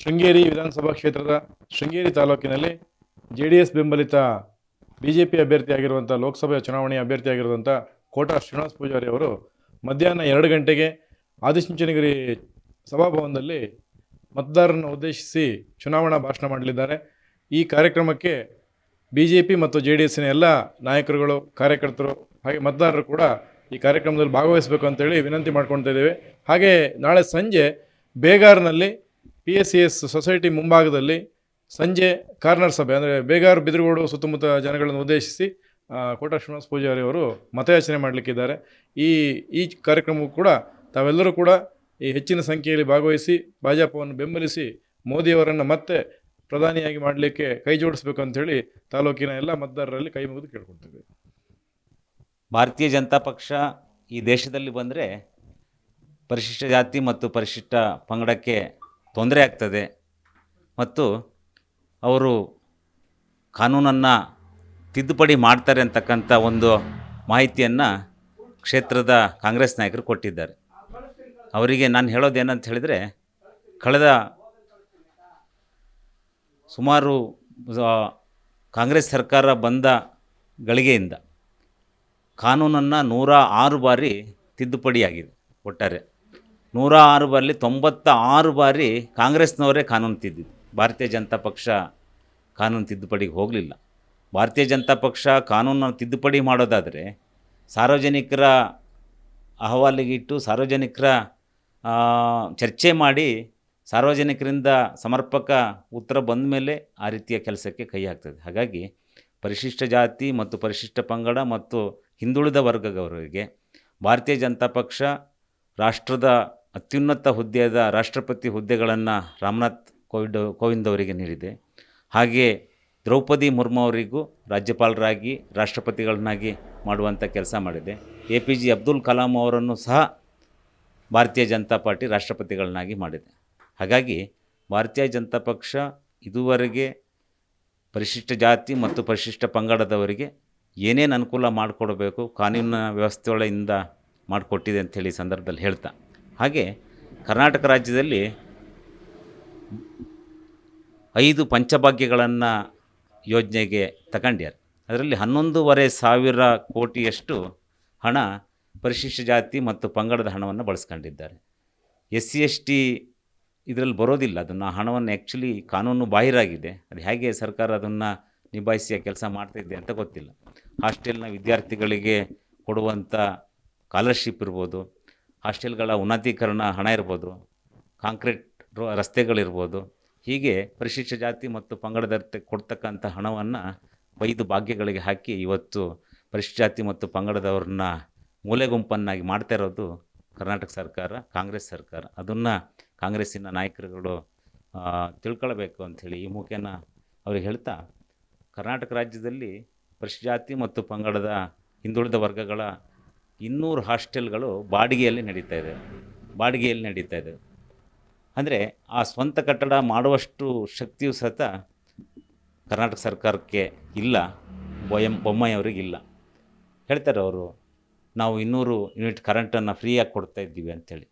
ಶೃಂಗೇರಿ ವಿಧಾನಸಭಾ ಕ್ಷೇತ್ರದ ಶೃಂಗೇರಿ ತಾಲೂಕಿನಲ್ಲಿ ಜೆ ಡಿ ಎಸ್ ಬೆಂಬಲಿತ ಬಿ ಜೆ ಪಿ ಅಭ್ಯರ್ಥಿಯಾಗಿರುವಂಥ ಲೋಕಸಭೆಯ ಚುನಾವಣೆಯ ಅಭ್ಯರ್ಥಿಯಾಗಿರುವಂಥ ಕೋಟಾ ಶ್ರೀನಿವಾಸ ಪೂಜಾರಿ ಅವರು ಮಧ್ಯಾಹ್ನ ಎರಡು ಗಂಟೆಗೆ ಆದಿಚುಂಚನಗಿರಿ ಸಭಾಭವನದಲ್ಲಿ ಮತದಾರರನ್ನು ಉದ್ದೇಶಿಸಿ ಚುನಾವಣಾ ಭಾಷಣ ಮಾಡಲಿದ್ದಾರೆ. ಈ ಕಾರ್ಯಕ್ರಮಕ್ಕೆ ಬಿ ಜೆ ಪಿ ಮತ್ತು ಜೆ ಡಿ ಎಸ್ಸಿನ ಎಲ್ಲ ನಾಯಕರುಗಳು, ಕಾರ್ಯಕರ್ತರು ಹಾಗೆ ಮತದಾರರು ಕೂಡ ಈ ಕಾರ್ಯಕ್ರಮದಲ್ಲಿ ಭಾಗವಹಿಸಬೇಕು ಅಂತೇಳಿ ವಿನಂತಿ ಮಾಡ್ಕೊಳ್ತಾ ಇದ್ದೇವೆ. ಹಾಗೆ ನಾಳೆ ಸಂಜೆ ಬೇಗಾರ್ನಲ್ಲಿ P S C S society ಮುಂಭಾಗದಲ್ಲಿ ಸಂಜೆ ಕಾರ್ನರ್ ಸಭೆ, ಅಂದರೆ ಬೇಗಾರ್ ಬಿದಿರುಗೋಡು ಸುತ್ತಮುತ್ತ ಜನಗಳನ್ನು ಉದ್ದೇಶಿಸಿ ಕೋಟ ಶ್ರೀನಿವಾಸ ಪೂಜಾರಿ ಅವರು ಮತಯಾಚನೆ ಮಾಡಲಿಕ್ಕಿದ್ದಾರೆ. ಈ ಈ ಕಾರ್ಯಕ್ರಮವು ಕೂಡ ತಾವೆಲ್ಲರೂ ಕೂಡ ಈ ಹೆಚ್ಚಿನ ಸಂಖ್ಯೆಯಲ್ಲಿ ಭಾಗವಹಿಸಿ, ಭಾಜಪವನ್ನು ಬೆಂಬಲಿಸಿ, ಮೋದಿಯವರನ್ನು ಮತ್ತೆ ಪ್ರಧಾನಿಯಾಗಿ ಮಾಡಲಿಕ್ಕೆ ಕೈ ಜೋಡಿಸಬೇಕು ಅಂಥೇಳಿ ತಾಲೂಕಿನ ಎಲ್ಲ ಮತದಾರರಲ್ಲಿ ಕೈ ಮುಗಿದು ಕೇಳ್ಕೊಳ್ತೇವೆ. ಭಾರತೀಯ ಜನತಾ ಪಕ್ಷ ಈ ದೇಶದಲ್ಲಿ ಬಂದರೆ ಪರಿಶಿಷ್ಟ ಜಾತಿ ಮತ್ತು ಪರಿಶಿಷ್ಟ ಪಂಗಡಕ್ಕೆ ತೊಂದರೆ ಆಗ್ತದೆ. ಮತ್ತು ಅವರು ಕಾನೂನನ್ನು ತಿದ್ದುಪಡಿ ಮಾಡ್ತಾರೆ ಅಂತಕ್ಕಂಥ ಒಂದು ಮಾಹಿತಿಯನ್ನು ಕ್ಷೇತ್ರದ ಕಾಂಗ್ರೆಸ್ ನಾಯಕರು ಕೊಟ್ಟಿದ್ದಾರೆ. ಅವರಿಗೆ ನಾನು ಹೇಳೋದೇನಂತ ಹೇಳಿದರೆ, ಕಳೆದ ಸುಮಾರು ಕಾಂಗ್ರೆಸ್ ಸರ್ಕಾರ ಬಂದ ಗಳಿಗೆಯಿಂದ ಕಾನೂನನ್ನು ನೂರ ಆರು ಬಾರಿ ತಿದ್ದುಪಡಿಯಾಗಿದೆ ಒಟ್ಟಾರೆ. ನೂರ ಆರು ಬಾರಿ ತೊಂಬತ್ತ ಆರು ಬಾರಿ ಕಾಂಗ್ರೆಸ್ನವರೇ ಕಾನೂನು ತಿದ್ದಿದ್ದು. ಭಾರತೀಯ ಜನತಾ ಪಕ್ಷ ಕಾನೂನು ತಿದ್ದುಪಡಿಗೆ ಹೋಗಲಿಲ್ಲ. ಭಾರತೀಯ ಜನತಾ ಪಕ್ಷ ಕಾನೂನನ್ನು ತಿದ್ದುಪಡಿ ಮಾಡೋದಾದರೆ ಸಾರ್ವಜನಿಕರ ಅಹವಾಲಿಗಿಟ್ಟು ಸಾರ್ವಜನಿಕರ ಚರ್ಚೆ ಮಾಡಿ ಸಾರ್ವಜನಿಕರಿಂದ ಸಮರ್ಪಕ ಉತ್ತರ ಬಂದ ಮೇಲೆ ಆ ರೀತಿಯ ಕೆಲಸಕ್ಕೆ ಕೈ ಹಾಕ್ತದೆ. ಹಾಗಾಗಿ ಪರಿಶಿಷ್ಟ ಜಾತಿ ಮತ್ತು ಪರಿಶಿಷ್ಟ ಪಂಗಡ ಮತ್ತು ಹಿಂದುಳಿದ ವರ್ಗದವರಿಗೆ ಭಾರತೀಯ ಜನತಾ ಪಕ್ಷ ರಾಷ್ಟ್ರದ ಅತ್ಯುನ್ನತ ಹುದ್ದೆಯಾದ ರಾಷ್ಟ್ರಪತಿ ಹುದ್ದೆಗಳನ್ನು ರಾಮನಾಥ್ ಕೋವಿಂದ್ ಕೋವಿಂದ್ ಅವರಿಗೆ ನೀಡಿದೆ. ಹಾಗೆಯೇ ದ್ರೌಪದಿ ಮುರ್ಮು ಅವರಿಗೂ ರಾಜ್ಯಪಾಲರಾಗಿ ರಾಷ್ಟ್ರಪತಿಗಳನ್ನಾಗಿ ಮಾಡುವಂಥ ಕೆಲಸ ಮಾಡಿದೆ. A P J Abdul Kalam ಅವರನ್ನು ಸಹ ಭಾರತೀಯ ಜನತಾ ಪಾರ್ಟಿ ರಾಷ್ಟ್ರಪತಿಗಳನ್ನಾಗಿ ಮಾಡಿದೆ. ಹಾಗಾಗಿ ಭಾರತೀಯ ಜನತಾ ಪಕ್ಷ ಇದುವರೆಗೆ ಪರಿಶಿಷ್ಟ ಜಾತಿ ಮತ್ತು ಪರಿಶಿಷ್ಟ ಪಂಗಡದವರಿಗೆ ಏನೇನು ಅನುಕೂಲ ಮಾಡಿಕೊಡಬೇಕು, ಕಾನೂನಿನ ವ್ಯವಸ್ಥೆಗಳಿಂದ ಮಾಡಿಕೊಟ್ಟಿದೆ ಅಂಥೇಳಿ ಸಂದರ್ಭದಲ್ಲಿ ಹೇಳ್ತಾ ಹಾಗೆ ಕರ್ನಾಟಕ ರಾಜ್ಯದಲ್ಲಿ ಐದು ಪಂಚಭಾಗ್ಯಗಳನ್ನು ಯೋಜನೆಗೆ ತಗೊಂಡ್ಯಾರೆ. ಅದರಲ್ಲಿ ಹನ್ನೊಂದೂವರೆ ಸಾವಿರ ಕೋಟಿಯಷ್ಟು ಹಣ ಪರಿಶಿಷ್ಟ ಜಾತಿ ಮತ್ತು ಪಂಗಡದ ಹಣವನ್ನು ಬಳಸ್ಕೊಂಡಿದ್ದಾರೆ. ಎಸ್ ಸಿ ಎಸ್ ಟಿ ಇದರಲ್ಲಿ ಬರೋದಿಲ್ಲ, ಅದನ್ನು ಹಣವನ್ನು ಆ್ಯಕ್ಚುಲಿ ಕಾನೂನು ಬಾಹಿರಾಗಿದೆ. ಅದು ಹೇಗೆ ಸರ್ಕಾರ ಅದನ್ನು ನಿಭಾಯಿಸಿ ಕೆಲಸ ಮಾಡ್ತಾಯಿದೆ ಅಂತ ಗೊತ್ತಿಲ್ಲ. ಹಾಸ್ಟೆಲ್ನ ವಿದ್ಯಾರ್ಥಿಗಳಿಗೆ ಕೊಡುವಂಥ ಸ್ಕಾಲರ್ಶಿಪ್ ಇರ್ಬೋದು ಹಾಸ್ಟೆಲ್ಗಳ ಉನ್ನತೀಕರಣ ಹಣ ಇರ್ಬೋದು, ಕಾಂಕ್ರೀಟ್ ರಸ್ತೆಗಳಿರ್ಬೋದು, ಹೀಗೆ ಪರಿಶಿಷ್ಟ ಜಾತಿ ಮತ್ತು ಪಂಗಡದ ಕೊಡ್ತಕ್ಕಂಥ ಹಣವನ್ನು ಐದು ಭಾಗ್ಯಗಳಿಗೆ ಹಾಕಿ ಇವತ್ತು ಪರಿಶಿಷ್ಟ ಜಾತಿ ಮತ್ತು ಪಂಗಡದವ್ರನ್ನ ಮೂಲೆ ಗುಂಪನ್ನಾಗಿ ಮಾಡ್ತಾ ಇರೋದು ಕರ್ನಾಟಕ ಸರ್ಕಾರ, ಕಾಂಗ್ರೆಸ್ ಸರ್ಕಾರ. ಅದನ್ನು ಕಾಂಗ್ರೆಸ್ಸಿನ ನಾಯಕರುಗಳು ತಿಳ್ಕೊಳ್ಬೇಕು ಅಂಥೇಳಿ ಈ ಮುಖೇನ ಅವ್ರಿಗೆ ಹೇಳ್ತಾ, ಕರ್ನಾಟಕ ರಾಜ್ಯದಲ್ಲಿ ಪರಿಶಿಷ್ಟ ಜಾತಿ ಮತ್ತು ಪಂಗಡದ ಹಿಂದುಳಿದ ವರ್ಗಗಳ ಇನ್ನೂರು ಹಾಸ್ಟೆಲ್ಗಳು ಬಾಡಿಗೆಯಲ್ಲಿ ನಡೀತಾ ಇದೆ. ಬಾಡಿಗೆಯಲ್ಲಿ ನಡೀತಾ ಇದೆ. ಅಂದರೆ ಆ ಸ್ವಂತ ಕಟ್ಟಡ ಮಾಡುವಷ್ಟು ಶಕ್ತಿಯು ಸಹಿತ ಕರ್ನಾಟಕ ಸರ್ಕಾರಕ್ಕೆ ಇಲ್ಲ, ಬೊಯಂ ಬೊಮ್ಮಾಯಿ ಅವರಿಗೆ ಇಲ್ಲ. ಹೇಳ್ತಾರೆ ಅವರು, ನಾವು ಇನ್ನೂರು ಯೂನಿಟ್ ಕರೆಂಟನ್ನು ಫ್ರೀಯಾಗಿ ಕೊಡ್ತಾ ಇದ್ದೀವಿ ಅಂಥೇಳಿ.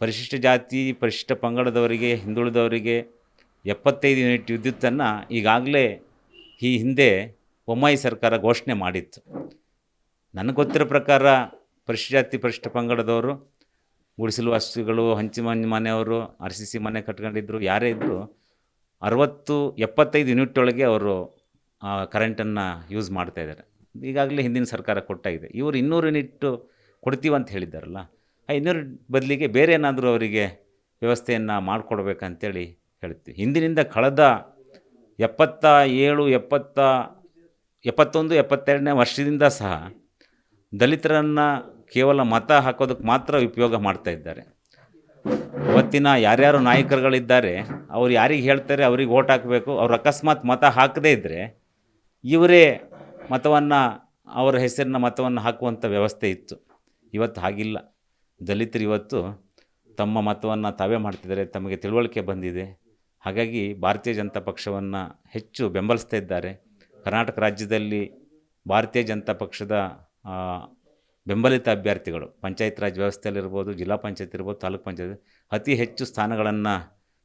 ಪರಿಶಿಷ್ಟ ಜಾತಿ, ಪರಿಶಿಷ್ಟ ಪಂಗಡದವರಿಗೆ, ಹಿಂದುಳಿದವರಿಗೆ ಎಪ್ಪತ್ತೈದು ಯೂನಿಟ್ ವಿದ್ಯುತ್ತನ್ನು ಈಗಾಗಲೇ ಈ ಹಿಂದೆ ಬೊಮ್ಮಾಯಿ ಸರ್ಕಾರ ಘೋಷಣೆ ಮಾಡಿತ್ತು. ನನಗೆ ಗೊತ್ತಿರೋ ಪ್ರಕಾರ ಪರಿಶಿಷ್ಟ ಜಾತಿ ಪರಿಶಿಷ್ಟ ಪಂಗಡದವರು ಗುಡಿಸಲು ವಾಸಿಗಳು ಹಂಚಿ ಮನೆ ಮನೆಯವರು, ಆರ್ ಸಿ ಸಿ ಮನೆ ಕಟ್ಕೊಂಡಿದ್ರು, ಯಾರೇ ಇದ್ದರೂ ಅರವತ್ತು ಎಪ್ಪತ್ತೈದು ಯೂನಿಟ್ ಒಳಗೆ ಅವರು ಕರೆಂಟನ್ನು ಯೂಸ್ ಮಾಡ್ತಾ ಇದ್ದಾರೆ. ಈಗಾಗಲೇ ಹಿಂದಿನ ಸರ್ಕಾರ ಕೊಟ್ಟಾಗಿದೆ ಇವರು ಇನ್ನೂರು ಯೂನಿಟ್ಟು ಕೊಡ್ತೀವಿ ಅಂತ ಹೇಳಿದ್ದಾರಲ್ಲ, ಆ ಇನ್ನೂರು ಬದಲಿಗೆ ಬೇರೆ ಏನಾದರೂ ಅವರಿಗೆ ವ್ಯವಸ್ಥೆಯನ್ನು ಮಾಡಿಕೊಡ್ಬೇಕಂತೇಳಿ ಹೇಳ್ತೀವಿ. ಹಿಂದಿನಿಂದ ಕಳೆದ ಎಪ್ಪತ್ತ ಏಳು, ಎಪ್ಪತ್ತ, ಎಪ್ಪತ್ತೊಂದು, ಎಪ್ಪತ್ತೆರಡನೇ ವರ್ಷದಿಂದ ಸಹ ದಲಿತರನ್ನು ಕೇವಲ ಮತ ಹಾಕೋದಕ್ಕೆ ಮಾತ್ರ ಉಪಯೋಗ ಮಾಡ್ತಾ ಇದ್ದಾರೆ. ಇವತ್ತಿನ ಯಾರ್ಯಾರು ನಾಯಕರುಗಳಿದ್ದಾರೆ, ಅವ್ರು ಯಾರಿಗೆ ಹೇಳ್ತಾರೆ ಅವ್ರಿಗೆ ಓಟ್ ಹಾಕಬೇಕು, ಅವ್ರು ಅಕಸ್ಮಾತ್ ಮತ ಹಾಕದೇ ಇದ್ದರೆ ಇವರೇ ಮತವನ್ನು, ಅವರ ಹೆಸರಿನ ಮತವನ್ನು ಹಾಕುವಂಥ ವ್ಯವಸ್ಥೆ ಇತ್ತು. ಇವತ್ತು ಹಾಗಿಲ್ಲ. ದಲಿತರು ಇವತ್ತು ತಮ್ಮ ಮತವನ್ನು ತಾವೇ ಮಾಡ್ತಿದ್ದಾರೆ, ತಮಗೆ ತಿಳುವಳಿಕೆ ಬಂದಿದೆ. ಹಾಗಾಗಿ ಭಾರತೀಯ ಜನತಾ ಪಕ್ಷವನ್ನು ಹೆಚ್ಚು ಬೆಂಬಲಿಸ್ತಾ ಇದ್ದಾರೆ. ಕರ್ನಾಟಕ ರಾಜ್ಯದಲ್ಲಿ ಭಾರತೀಯ ಜನತಾ ಪಕ್ಷದ ಬೆಂಬಲಿತ ಅಭ್ಯರ್ಥಿಗಳು. ಪಂಚಾಯತ್ ರಾಜ್ ವ್ಯವಸ್ಥೆಯಲ್ಲಿರ್ಬೋದು, ಜಿಲ್ಲಾ ಪಂಚಾಯತ್ ಇರ್ಬೋದು, ತಾಲೂಕು ಪಂಚಾಯತ್ ಅತಿ ಹೆಚ್ಚು ಸ್ಥಾನಗಳನ್ನು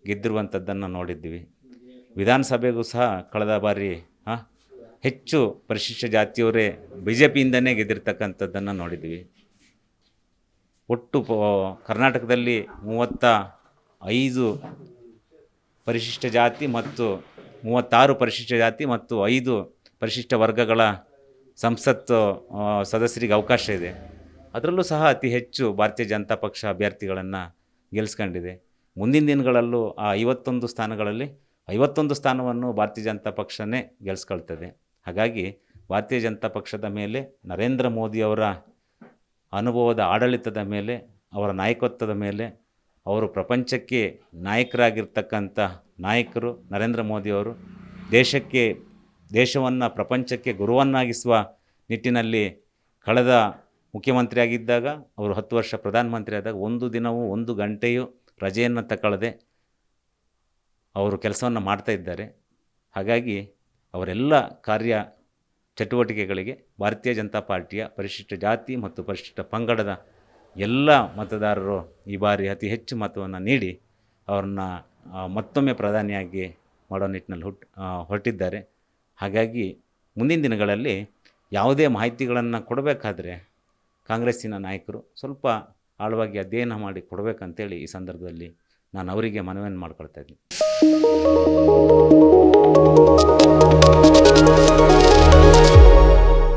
ಗೆದ್ದಿರುವಂಥದ್ದನ್ನು ನೋಡಿದ್ದೀವಿ. ವಿಧಾನಸಭೆಗೂ ಸಹ ಕಳೆದ ಬಾರಿ ಹಾಂ ಹೆಚ್ಚು ಪರಿಶಿಷ್ಟ ಜಾತಿಯವರೇ ಬಿ ಜೆ ಪಿಯಿಂದನೇ ಗೆದ್ದಿರ್ತಕ್ಕಂಥದ್ದನ್ನು ನೋಡಿದ್ದೀವಿ. ಒಟ್ಟು ಕರ್ನಾಟಕದಲ್ಲಿ ಮೂವತ್ತ ಐದು ಪರಿಶಿಷ್ಟ ಜಾತಿ ಮತ್ತು ಮೂವತ್ತಾರು ಪರಿಶಿಷ್ಟ ಜಾತಿ ಮತ್ತು ಐದು ಪರಿಶಿಷ್ಟ ವರ್ಗಗಳ ಸಂಸತ್ತು ಆ, ಸದಸ್ಯರಿಗೆ ಅವಕಾಶ ಇದೆ. ಅದರಲ್ಲೂ ಸಹ ಅತಿ ಹೆಚ್ಚು ಭಾರತೀಯ ಜನತಾ ಪಕ್ಷ ಅಭ್ಯರ್ಥಿಗಳನ್ನು ಗೆಲ್ಲಿಸ್ಕೊಂಡಿದೆ ಮುಂದಿನ ದಿನಗಳಲ್ಲೂ ಆ ಐವತ್ತೊಂದು ಸ್ಥಾನಗಳಲ್ಲಿ ಐವತ್ತೊಂದು ಸ್ಥಾನವನ್ನು ಭಾರತೀಯ ಜನತಾ ಪಕ್ಷನೇ ಗೆಲ್ಲಿಸ್ಕೊಳ್ತದೆ ಹಾಗಾಗಿ ಭಾರತೀಯ ಜನತಾ ಪಕ್ಷದ ಮೇಲೆ ನರೇಂದ್ರ ಮೋದಿಯವರ ಅನುಭವದ ಆಡಳಿತದ ಮೇಲೆ ಅವರ ನಾಯಕತ್ವದ ಮೇಲೆ ಅವರು ಪ್ರಪಂಚಕ್ಕೆ ನಾಯಕರಾಗಿರ್ತಕ್ಕಂಥ ನಾಯಕರು ನರೇಂದ್ರ ಮೋದಿಯವರು ದೇಶಕ್ಕೆ ದೇಶವನ್ನು ಪ್ರಪಂಚಕ್ಕೆ ಗುರುವನ್ನಾಗಿಸುವ ನಿಟ್ಟಿನಲ್ಲಿ ಕಳೆದ ಮುಖ್ಯಮಂತ್ರಿಯಾಗಿದ್ದಾಗ, ಅವರು ಹತ್ತು ವರ್ಷ ಪ್ರಧಾನಮಂತ್ರಿ ಆದಾಗ ಒಂದು ದಿನವೂ, ಒಂದು ಗಂಟೆಯೂ ರಜೆಯನ್ನು ತಗೊಳ್ಳದೆ ಅವರು ಕೆಲಸವನ್ನು ಮಾಡ್ತಾ ಇದ್ದಾರೆ. ಹಾಗಾಗಿ ಅವರೆಲ್ಲ ಕಾರ್ಯ ಚಟುವಟಿಕೆಗಳಿಗೆ ಭಾರತೀಯ ಜನತಾ ಪಾರ್ಟಿಯ ಪರಿಶಿಷ್ಟ ಜಾತಿ ಮತ್ತು ಪರಿಶಿಷ್ಟ ಪಂಗಡದ ಎಲ್ಲ ಮತದಾರರು ಈ ಬಾರಿ ಅತಿ ಹೆಚ್ಚು ಮತವನ್ನು ನೀಡಿ ಅವ್ರನ್ನ ಮತ್ತೊಮ್ಮೆ ಪ್ರಧಾನಿಯಾಗಿ ಮಾಡೋ ನಿಟ್ಟಿನಲ್ಲಿ ಹುಟ್ಟು ಹೊರಟಿದ್ದಾರೆ. ಹಾಗಾಗಿ ಮುಂದಿನ ದಿನಗಳಲ್ಲಿ ಯಾವುದೇ ಮಾಹಿತಿಗಳನ್ನು ಕೊಡಬೇಕಾದ್ರೆ ಕಾಂಗ್ರೆಸ್ಸಿನ ನಾಯಕರು ಸ್ವಲ್ಪ ಆಳವಾಗಿ ಅಧ್ಯಯನ ಮಾಡಿ ಕೊಡಬೇಕಂತೇಳಿ ಈ ಸಂದರ್ಭದಲ್ಲಿ ನಾನು ಅವರಿಗೆ ಮನವಿಯನ್ನು ಮಾಡ್ಕೊಳ್ತಾ ಇದ್ದೀನಿ.